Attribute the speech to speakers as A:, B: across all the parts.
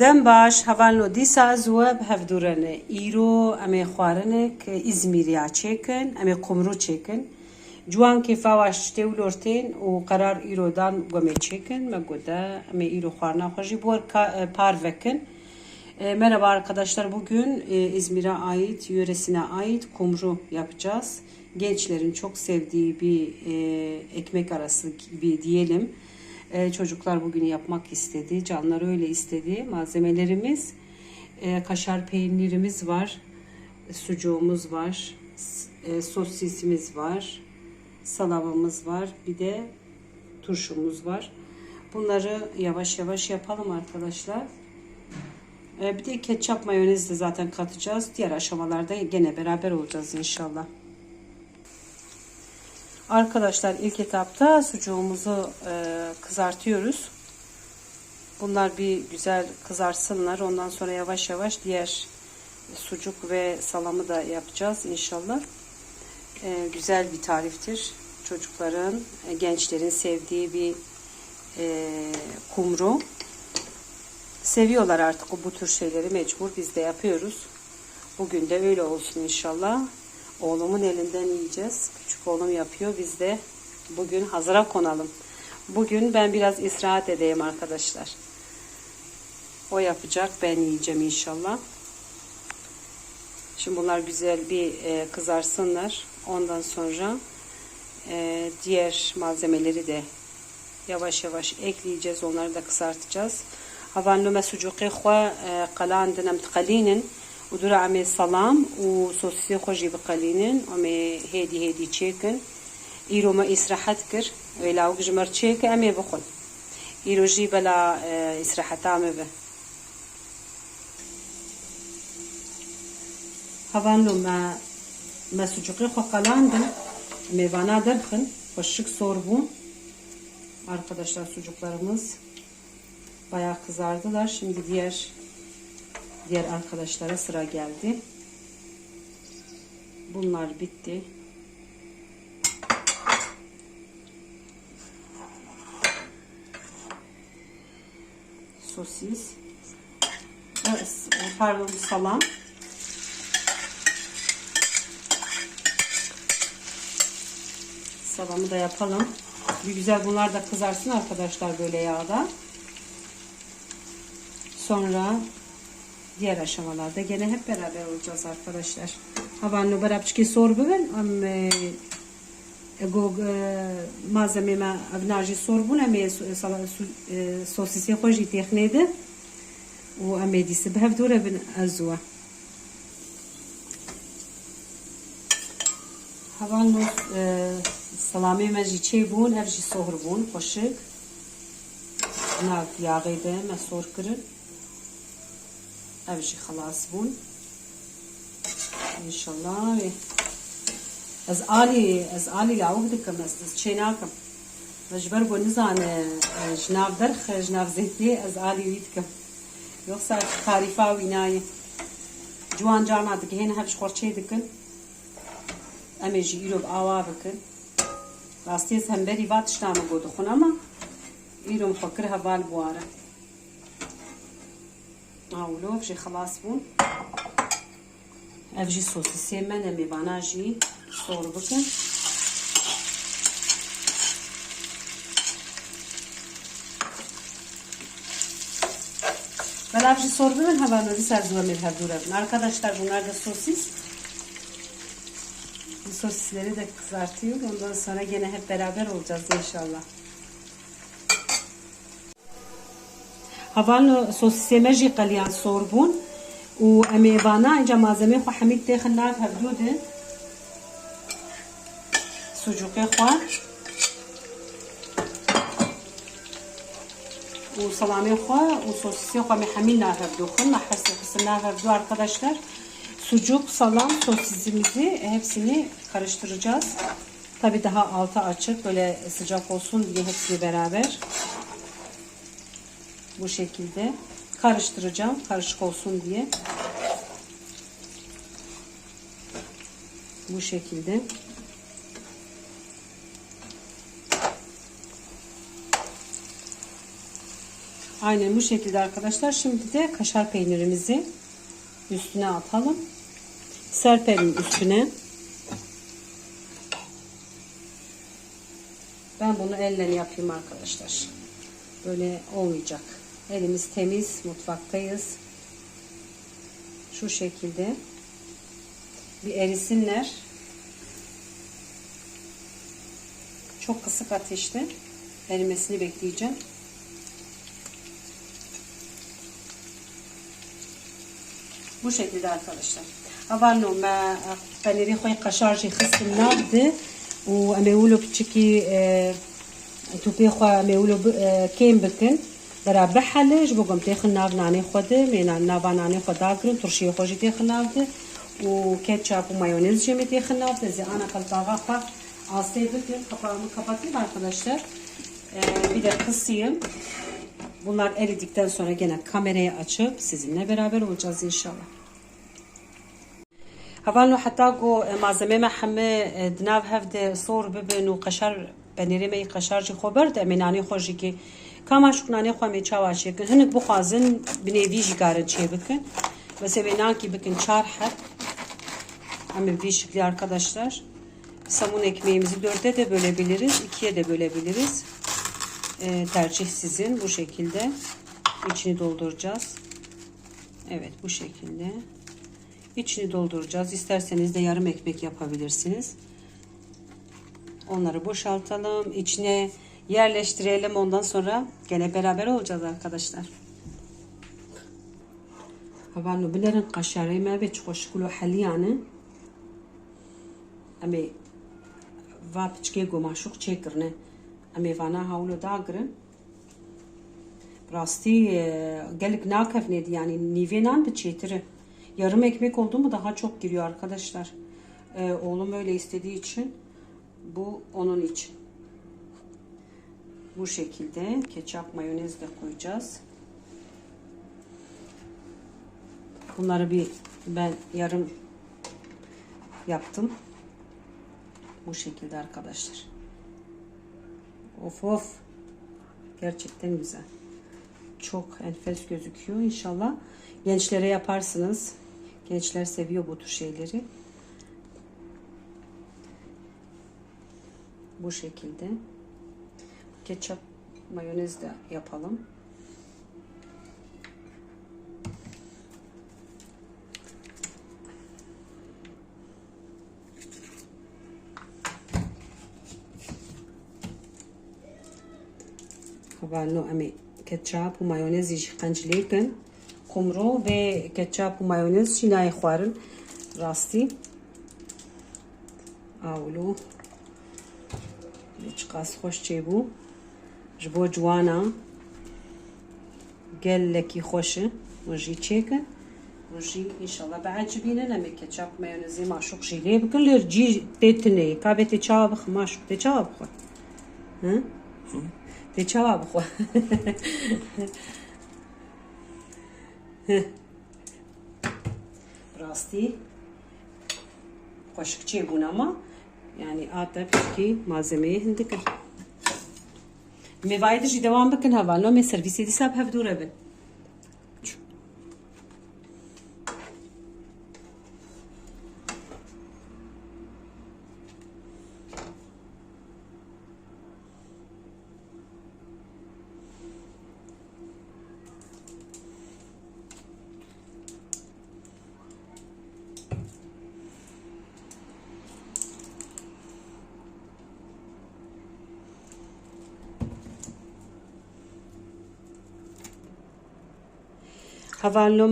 A: دەم باش هەڤالۆ دیسا زووە هەفدورەنە ئیرۆ ئەمێ خوارنێک ئیزمیریا چێکن ئەمێ قمرو چێکن جوان کێفاواش شتێ و لۆرتێن و قەرار ئیرۆدان گومێ çêkin me goda em îro xwarina xwe jî bor par vekin. E, Merhaba arkadaşlar. Bugün e, İzmir'e ait, yöresine ait kumru yapacağız. Gençlerin çok sevdiği bir e, ekmek arası gibi diyelim. E, çocuklar bugün yapmak istedi. Canlar öyle istedi. Malzemelerimiz e, kaşar peynirimiz var. Sucuğumuz var. E, sosisimiz var. Salamamız var. Bir de turşumuz var. Bunları yavaş yavaş yapalım arkadaşlar. Bir de ketçap mayonez de zaten katacağız. Diğer aşamalarda gene beraber olacağız inşallah. Arkadaşlar ilk etapta sucuğumuzu e, kızartıyoruz. Bunlar bir güzel kızarsınlar. Ondan sonra yavaş yavaş diğer sucuk ve salamı da yapacağız inşallah. E, güzel bir tariftir. Çocukların, e, gençlerin sevdiği bir e, kumru. Seviyorlar artık bu tür şeyleri mecbur biz de yapıyoruz. Bugün de öyle olsun inşallah. Oğlumun elinden yiyeceğiz. Küçük oğlum yapıyor. Biz de bugün hazıra konalım. Bugün ben biraz istirahat edeyim arkadaşlar. O yapacak. Ben yiyeceğim inşallah. Şimdi bunlar güzel bir e, kızarsınlar. Ondan sonra e, diğer malzemeleri de yavaş yavaş ekleyeceğiz. Onları da kızartacağız. Havan lüme xwe qalandin em tqalînin û dura em ê salam û sosisê xwe jî biqalînin em ê hêdî hêdî çêkin. Îro me îsrahet kir wê lawik ji mir çêke em ê bixwin. Îro jî bela e, îsraheta me be. Havan lüme me sucuqi xwe qalandin em ê vana derxin xweşik sor bûn. Arkadaşlar sucuklarımız bayağı kızardılar. Şimdi diğer diğer arkadaşlara sıra geldi. Bunlar bitti. Sosis. Pardon salam. Salamı da yapalım. Bir güzel bunlar da kızarsın arkadaşlar böyle yağda. Sonra diğer aşamalarda gene hep beraber olacağız arkadaşlar. Havanlı barapçıki sor bugün. Am ego malzeme ma abnaji sor bun am sosisi xoji texnede و ام دي سبهف دوره بن ازوا هوان نو سلامی مجی چه بون اف جی سهر بون خوشک ناف یاغی ده مسور کرن اف جی خلاص بون انشالله از آلی از آلی لاوک دکم از از چه ناکم مجبر بو نزان جناب درخ جناب زیتی از آلی ویدکم Yoksa tarifa vinayı. Cuan cana dike hene hep şkorçe dikin. Emeci irob ava bikin. Rastiye hem beri vat işlamı godukun ama irom fakir heval buara. Evji xalas bun. Evji sosisiye men emi bana jî sor bikin. Ben avcı sordum ben havanları serzuva mirhadura. Arkadaşlar bunlar da sosis. Bu sosisleri de kızartıyor. Ondan sonra gene hep beraber olacağız inşallah. Em ê vana inca malzeme xwe hemî têxin nav hevdû de sucukê xwe û salamê xwe û sosisê xwe me hemî nav hevdû xin me hesê xistin nav hevdû arkadaşlar. Sucuk, salam, sosisimizi hepsini karıştıracağız. Tabi daha altı açık böyle sıcak olsun diye hepsini beraber bu şekilde karıştıracağım karışık olsun diye bu şekilde Aynen bu şekilde arkadaşlar. Şimdi de kaşar peynirimizi üstüne atalım. Serpelim üstüne. Ben bunu elle yapayım arkadaşlar. Böyle olmayacak. Elimiz temiz, mutfaktayız. Şu şekilde. Bir erisinler. Çok kısık ateşte erimesini bekleyeceğim. Bu şekilde arkadaşlar. Avalno ma paneri خوي قشارجي خص النبض وعملوا بتشكي توبي خو عملوا كيم بكن برا بحلج بقوم تاخذ ناف ناني خود من ناف ناني خود داكرن ترشي خوجي تاخذ ناف وكاتشاب ومايونيز جمي تاخذ ناف زي انا كالطاغا خا Asayı bakın kapağımı kapatayım arkadaşlar. Ee, bir de kısayım. Bunlar eridikten sonra gene kamerayı açıp sizinle beraber olacağız inşallah. هفالو حتى جو مازمه ما حمه دناف هفده صور ببن و قشر بنیره می قشر جی خبر ده منانی خوشی که کاما شکنانی خو می چاوا چه کن هنک بخوازن بنوی جی گارن چه بکن و sebenan ki bakın çar hat ama bir şekli arkadaşlar samun ekmeğimizi dörde de bölebiliriz ikiye de bölebiliriz ee, tercih sizin bu şekilde içini dolduracağız evet bu şekilde İçini dolduracağız. İsterseniz de yarım ekmek yapabilirsiniz. Onları boşaltalım. İçine yerleştirelim. Ondan sonra gene beraber olacağız arkadaşlar. طبعا بنرن قشاري ما بتشخش كله حاليا أمي va piçke gomaşuk çekirne. Ame vana havlu dagrin. Rasti gelik nakevnedi yani nivenan biçetiri. Yarım ekmek oldu mu daha çok giriyor arkadaşlar. Ee, oğlum öyle istediği için bu onun için. Bu şekilde ketçap mayonez de koyacağız. Bunları bir ben yarım yaptım. Bu şekilde arkadaşlar. Of of. Gerçekten güzel. Çok enfes gözüküyor. İnşallah gençlere yaparsınız. Gençler seviyor bu tür şeyleri. Bu şekilde Ketçap, mayonez de yapalım. Havalno ami ketçap و مایونز یش قنجلی کن قمرو و ketçap و مایونز چی نای خوارن راستی اولو هیچ قاس خوش چی بو جبو جوانا گل لکی خوشه و جی چیکن و جی انشالله بعد جبینه نمی ketçap مایونزی ماشوق جیلی بکن لیر جی تیتنه کابه تی چاوا بخ ماشوق تی چاوا بخور ها تی چاوا بخور Rasti خوشکچی بون ama yani ata peki malzemeyi hindik. Mevaydı ji devam bakın havalno me servisi disab hev dure bin. هەڤالنۆ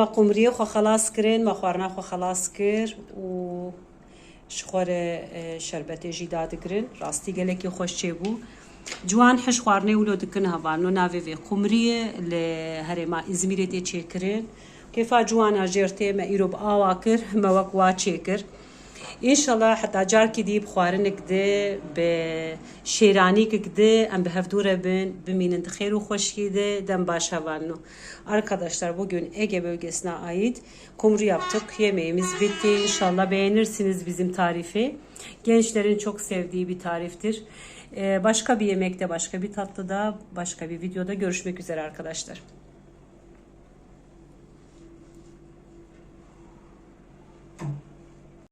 A: مە قمریە خۆ خلاص کرێن مە خواردنا خۆ خلاص کرد و شخۆرە شربەتێژی دادگرن ڕاستی گەلێکی خۆش چێ بوو جوان حش خواردنێ ولۆ دکن هەڤالنۆ ناوێ قمریە لە هەرێما ئیزمیرێ تێ چێکردن کێفا جوانە ژێرتێ مە ئیرۆ ئاوا کرد مەوەک وا چێ کرد İnşallah hatta carki deyip xwarinek de bi şeyranîkek de em bi hevdûre bin bimînin de xêr û de dem baş hevalno. Arkadaşlar bugün Ege bölgesine ait kumru yaptık. Yemeğimiz bitti. İnşallah beğenirsiniz bizim tarifi. Gençlerin çok sevdiği bir tariftir. Ee, başka bir yemekte, başka bir tatlıda, başka bir videoda görüşmek üzere arkadaşlar.